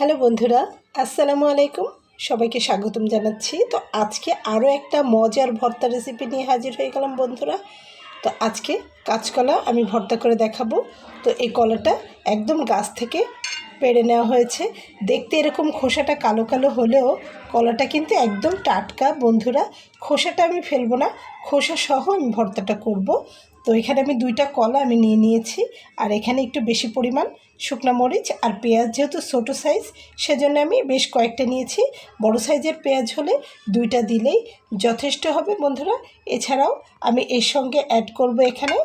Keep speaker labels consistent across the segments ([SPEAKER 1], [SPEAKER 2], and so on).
[SPEAKER 1] Hello বন্ধুরা, আসসালামু আলাইকুম। সবাইকে স্বাগতম জানাচ্ছি। তো আজকে আরও একটা মজার ভর্তা রেসিপি নিয়ে হাজির হয়ে গেলাম বন্ধুরা। তো আজকে কাঁচকলা আমি ভর্তা করে দেখাবো। তো এই কলাটা একদম গাছ থেকে পেড়ে নেওয়া হয়েছে। দেখতে এরকম খোসাটা কালো কালো হলেও কলাটা কিন্তু একদম টাটকা। বন্ধুরা, খোসাটা আমি ফেলব না, খোসা সহ আমি ভর্তাটা করব। তো এখানে আমি দুইটা কলা আমি নিয়ে নিয়েছি। আর এখানে একটু বেশি পরিমাণ শুকনো মরিচ আর পেঁয়াজ যেহেতু ছোটো সাইজ সেজন্য আমি বেশ কয়েকটা নিয়েছি। বড় সাইজের পেঁয়াজ হলে দুইটা দিলেই যথেষ্ট হবে বন্ধুরা। এছাড়াও আমি এর সঙ্গে অ্যাড করব এখানে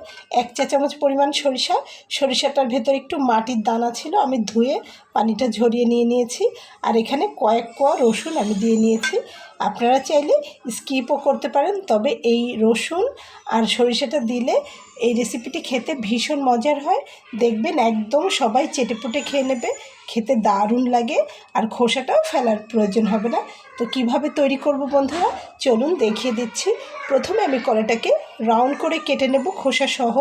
[SPEAKER 1] এক চা চামচ পরিমাণ সরিষা। সরিষাটার ভেতর একটু মাটির দানা ছিল, আমি ধুয়ে পানিটা ঝরিয়ে নিয়ে নিয়েছি। আর এখানে কয়েক কোয়া রসুন আমি দিয়ে নিয়েছি। আপনারা চাইলে স্কিপও করতে পারেন, তবে এই রসুন আর সরিষাটা দিলে এই রেসিপিটি খেতে ভীষণ মজার হয়। দেখবেন একদম সবাই চেটেপুটে খেয়ে নেবে। খেতে দারুণ লাগে আর খোসাটাও ফেলার প্রয়োজন হবে না। তো কীভাবে তৈরি করব বন্ধুরা? চলুন দেখিয়ে দিচ্ছি। প্রথমে আমি কলাটাকে রাউন্ড করে কেটে নেব খোসা সহ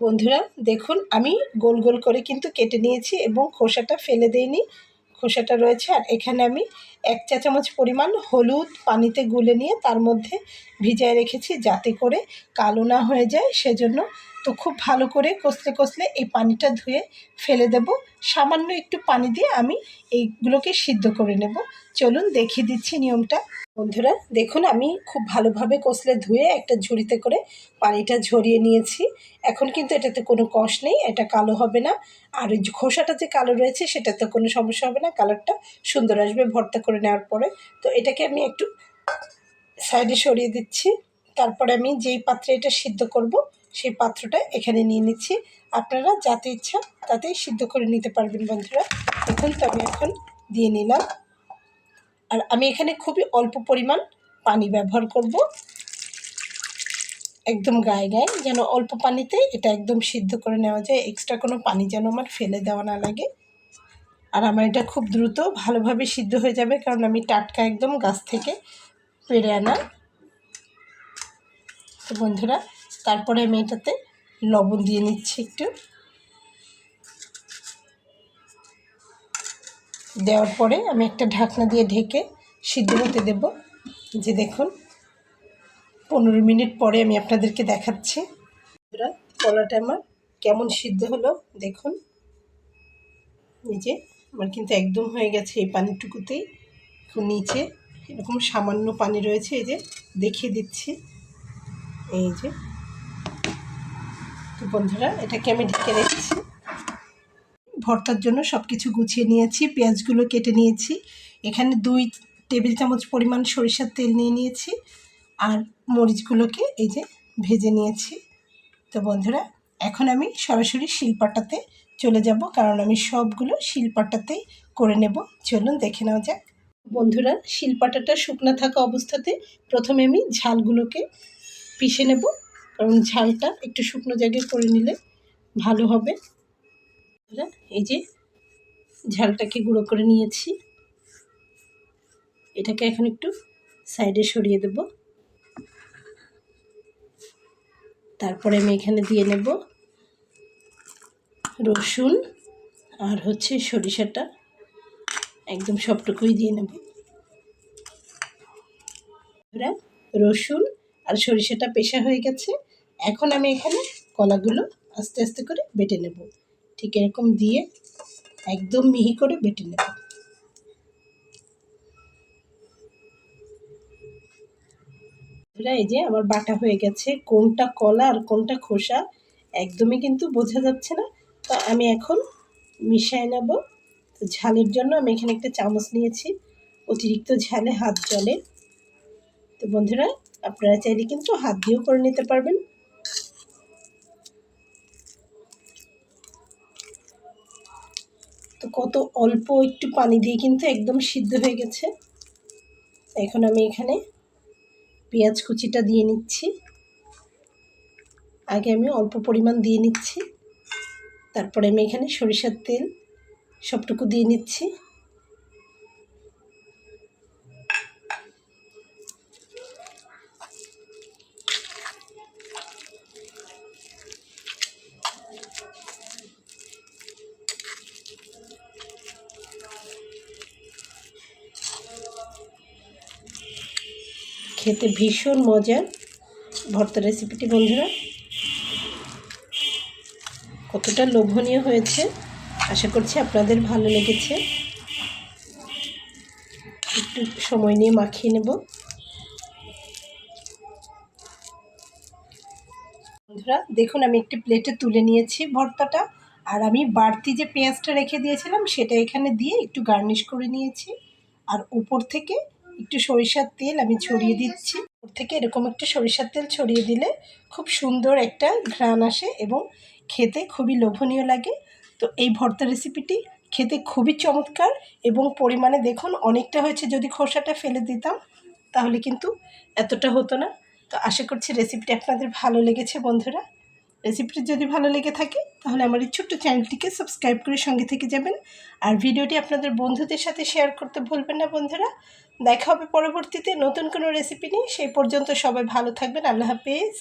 [SPEAKER 1] বন্ধুরা, দেখুন, আমি গোল গোল করে কিন্তু কেটে নিয়েছি এবং খোসাটা ফেলে দেইনি। খোসাটা রয়েছে আর এখানে আমি এক চা চামচ পরিমাণ হলুদ পানিতে গুলে নিয়ে তার মধ্যে ভিজায় রেখেছি যাতে করে কালো না হয়ে যায়। সেজন্য তো খুব ভালো করে কষলে কষলে এই পানিটা ধুয়ে ফেলে দেব। সামান্য একটু পানি দিয়ে আমি এইগুলোকে সিদ্ধ করে নেব। চলুন দেখিয়ে দিচ্ছি নিয়মটা। বন্ধুরা, দেখুন আমি খুব ভালোভাবে কষলে ধুয়ে একটা ঝুড়িতে করে পানিটা ঝরিয়ে নিয়েছি। এখন কিন্তু এটাতে কোনো কষ নেই, এটা কালো হবে না। আর ওই খোসাটা যে কালো রয়েছে সেটাতে কোনো সমস্যা হবে না, কালারটা সুন্দর আসবে, ভর্তা করে নেওয়ার পরে, তো এটাকে আমি একটু সাইডে সরিয়ে দিচ্ছি। তারপরে আমি যেই পাত্রে এটা সিদ্ধ করব, সেই পাত্রটা এখানে নিয়ে নিচ্ছি। আপনারা যাতে ইচ্ছা তাতেই সিদ্ধ করে নিতে পারবেন, বন্ধুরা। এখন তো আমি এখন দিয়ে নিলাম। আর আমি এখানে খুবই অল্প পরিমাণ পানি ব্যবহার করব। একদম গায়ে গায়ে, যেন অল্প পানিতে এটা একদম সিদ্ধ করে নেওয়া যায়। এক্সট্রা কোনো পানি যেন আমার ফেলে দেওয়া না লাগে। আর আমার এটা খুব দ্রুত ভালোভাবে সিদ্ধ হয়ে যাবে, কারণ আমি টাটকা একদম গাছ থেকে পেরে আনা। তো বন্ধুরা, তারপরে আমি এটাতে লবণ দিয়ে নিচ্ছি একটু। দেওয়ার পরে আমি একটা ঢাকনা দিয়ে ঢেকে সিদ্ধ হতে দেব। যে দেখুন, পনেরো মিনিট পরে আমি আপনাদেরকে দেখাচ্ছি। কলাটা আমার কেমন সিদ্ধ হলো, দেখুন। এই যে আমার কিন্তু একদম হয়ে গেছে এই পানিটুকুতেই, একটু নিচে, এরকম সামান্য পানি রয়েছে, এই যে দেখিয়ে দিচ্ছি। এই যে। তো বন্ধুরা, এটাকে আমি ঢেকে রেখেছি। ভর্তার জন্য সব কিছু গুছিয়ে নিয়েছি, পেঁয়াজগুলো কেটে নিয়েছি। এখানে দুই টেবিল চামচ পরিমাণ সরিষার তেল নিয়ে নিয়েছি আর মরিচগুলোকে এই যে ভেজে নিয়েছি। তো বন্ধুরা, এখন আমি সরাসরি শিলপাটাতে চলে যাব, কারণ আমি সবগুলো শিলপাটাতেই করে নেব। চলুন দেখে নেওয়া যাক। বন্ধুরা শিলপাটাটা শুকনো থাকা অবস্থাতে প্রথমে আমি ঝালগুলোকে পিষে নেব, কারণ ঝালটা একটু শুকনো জায়গায় করে নিলে ভালো হবে। এই যে ঝালটাকে গুঁড়ো করে নিয়েছি। এটাকে এখন একটু সাইডে সরিয়ে দেব। তারপরে আমি এখানে দিয়ে নেব রসুন আর হচ্ছে সরিষাটা একদম সবটুকুই দিয়ে নেব। রসুন আর সরিষাটা পেশা হয়ে গেছে। এখন আমি এখানে কলাগুলো আস্তে আস্তে করে বেটে নেব। ঠিক এরকম দিয়ে একদম মিহি করে বেটে নেব। এই যে আমার বাটা হয়ে গেছে। কোনটা কলা আর কোনটা খোসা একদমই কিন্তু বোঝা যাচ্ছে না। তো আমি এখন মিশাই নেব। তো ঝালের জন্য আমি এখানে একটা চামচ নিয়েছি। অতিরিক্ত ঝালে হাত জলে তো বন্ধুরা, আপনারা চাইলে কিন্তু হাত দিয়েও করে নিতে পারবেন। তো কত অল্প একটু পানি দিয়ে কিন্তু একদম সিদ্ধ হয়ে গেছে। এখন আমি এখানে পেঁয়াজ কুচিটা দিয়ে নিচ্ছি। আগে আমি অল্প পরিমাণ দিয়ে নিচ্ছি। তারপরে আমি এখানে সরিষার তেল সবটুকু দিয়ে নিচ্ছি। খেতে ভীষণ মজার ভর্তা রেসিপিটি বন্ধুরা। কতটা লোভনীয় হয়েছে, আশা করছি আপনাদের ভালো লেগেছে। একটু সময় নিয়ে মাখিয়ে নেব। বন্ধুরা, দেখুন, আমি একটি প্লেটে তুলে নিয়েছি ভর্তাটা, আর আমি বাড়তি যে পেঁয়াজটা রেখে দিয়েছিলাম, সেটা এখানে দিয়ে একটু গার্নিশ করে নিয়েছি। আর উপর থেকে একটু সরিষার তেল আমি ছড়িয়ে দিচ্ছি। উপর থেকে এরকম একটু সরিষার তেল ছড়িয়ে দিলে খুব সুন্দর একটা ঘ্রাণ আসে এবং খেতে খুবই লোভনীয় লাগে। তো এই ভর্তা রেসিপিটি খেতে খুবই চমৎকার এবং পরিমাণে দেখুন অনেকটা হয়েছে। যদি খোসাটা ফেলে দিতাম তাহলে কিন্তু এতটা হতো না। তো আশা করছি রেসিপিটি আপনাদের ভালো লেগেছে বন্ধুরা। রেসিপিটি যদি ভালো লেগে থাকে তাহলে আমার এই ছোট্ট চ্যানেলটিকে সাবস্ক্রাইব করে সঙ্গে থেকে যাবেন। আর ভিডিওটি আপনাদের বন্ধুদের সাথে শেয়ার করতে ভুলবেন না বন্ধুরা। দেখা হবে পরবর্তীতে নতুন কোনো রেসিপি নিয়ে। সেই পর্যন্ত সবাই ভালো থাকবেন। আল্লাহ হাফেজ।